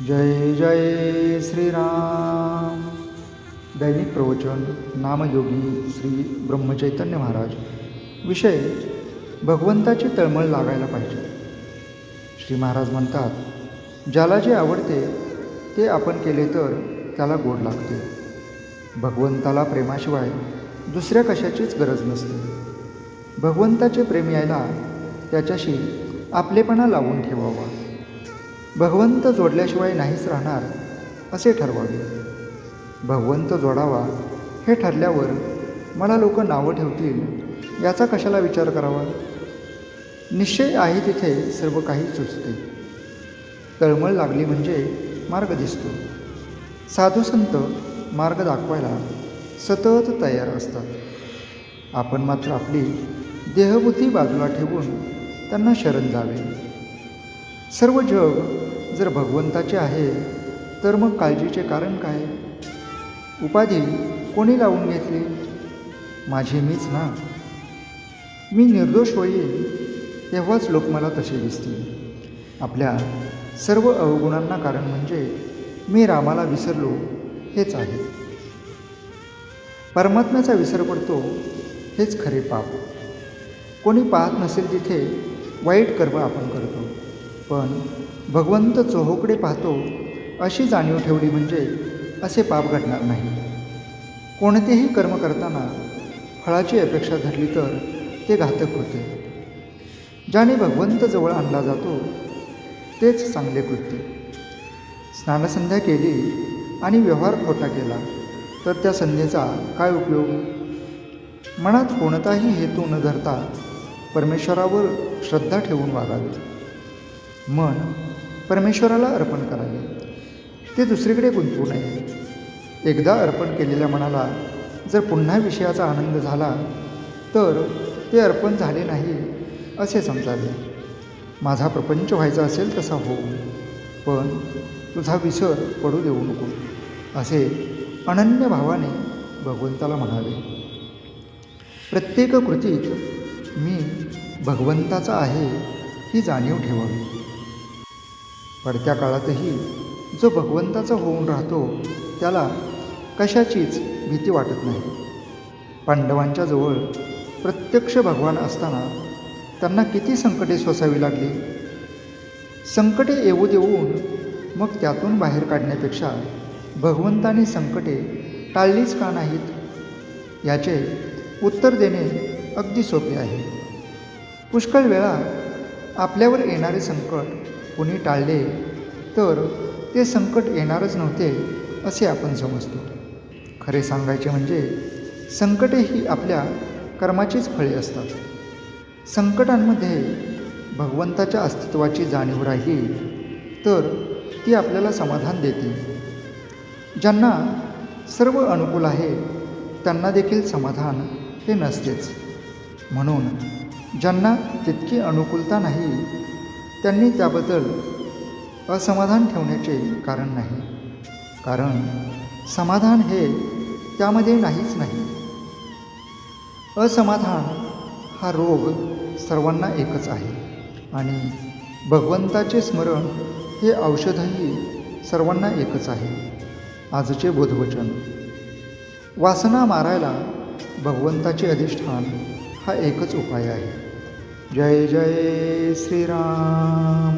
जय जय श्रीराम. दैनिक प्रवचन नामयोगी श्री ब्रह्मचैतन्य महाराज. विषय भगवंताची तळमळ लागायला पाहिजे. श्री महाराज म्हणतात ज्याला जे आवडते ते आपण केले तर त्याला गोड लागते. भगवंताला प्रेमाशिवाय दुसऱ्या कशाचीच गरज नसते. भगवंताचे प्रेम यायला त्याच्याशी आपलेपणा लावून ठेवावा. भगवंत जोडल्याशिवाय नाहीच राहणार असे ठरवावे. भगवंत जोडावा हे ठरल्यावर मला लोक नावं ठेवतील याचा कशाला विचार करावा? निश्चय आहे तिथे सर्व काही सुचते. तळमळ लागली म्हणजे मार्ग दिसतो. साधू संत मार्ग दाखवायला सतत तयार असतात. आपण मात्र आपली देहबुद्धी बाजूला ठेवून त्यांना शरण जावे सर्व जग जर भगवंताचे आहे तर मग काळजीचे कारण काय? उपाधी कोणी लावून घेतली? माझी मीच ना. मी निर्दोष होईल तेव्हाच लोक मला तसे दिसतील. आपल्या सर्व अवगुणांना कारण म्हणजे मी रामाला विसरलो हेच आहे. परमात्म्याचा विसर पडतो हेच खरे पाप. कोणी पाहत नसेल तिथे वाईट कर्म आपण करतो. पण भगवंत चोहोकडे पाहतो अशी जाणीव ठेवली म्हणजे असे पाप घडणार नाही. कोणतेही कर्म करताना फळाची अपेक्षा धरली तर ते घातक होते. ज्याने भगवंत जवळ आणला जातो तेच चांगले कृत्य. स्नानसंध्या केली आणि व्यवहार खोटा केला तर त्या संध्येचा काय उपयोग? मनात कोणताही हेतू न धरता परमेश्वरावर श्रद्धा ठेवून वागावी. मन परमेश्वराला अर्पण करावे. ते दुसरीकडे गुंतवू नये. एकदा अर्पण केलेल्या मनाला जर पुन्हा विषयाचा आनंद झाला तर ते अर्पण झाले नाही असे समजावे. माझा प्रपंच व्हायचा असेल तसा हो पण तुझा विसर पडू देऊ नको असे अनन्य भावाने भगवंताला म्हणावे. प्रत्येक कृतीत मी भगवंताचा आहे ही जाणीव ठेवावी. पडत्या काळातही जो भगवंताचा होऊन राहतो त्याला कशाचीच भीती वाटत नाही. पांडवांच्या जवळ प्रत्यक्ष भगवान असताना त्यांना किती संकटे सोसावी लागली? संकटे येऊ देऊन मग त्यातून बाहेर काढण्यापेक्षा भगवंताने संकटे टाळलीच का नाहीत? याचे उत्तर देणे अगदी सोपे आहे. पुष्कळ वेळा आपल्यावर येणारे संकट कोणी टाळले तर ते संकट येणारच नव्हते असे आपण समजतो. खरे सांगायचे म्हणजे संकटे ही आपल्या कर्माचीच फळे असतात. संकटांमध्ये भगवंताच्या अस्तित्वाची जाणीव राहील तर ती आपल्याला समाधान देते. ज्यांना सर्व अनुकूल आहे त्यांना देखील समाधान हे नसतेच. म्हणून ज्यांना तितकी अनुकूलता नाही त्यांनी त्याबद्दल असमाधान ठेवण्याचे कारण नाही. कारण समाधान हे त्यामध्ये नाहीच नाही. असमाधान हा रोग सर्वांना एकच आहे आणि भगवंताचे स्मरण हे औषधही सर्वांना एकच आहे. आजचे बोधवचन. वासना मारायला भगवंताचे अधिष्ठान हा एकच उपाय आहे. जय जय श्रीराम।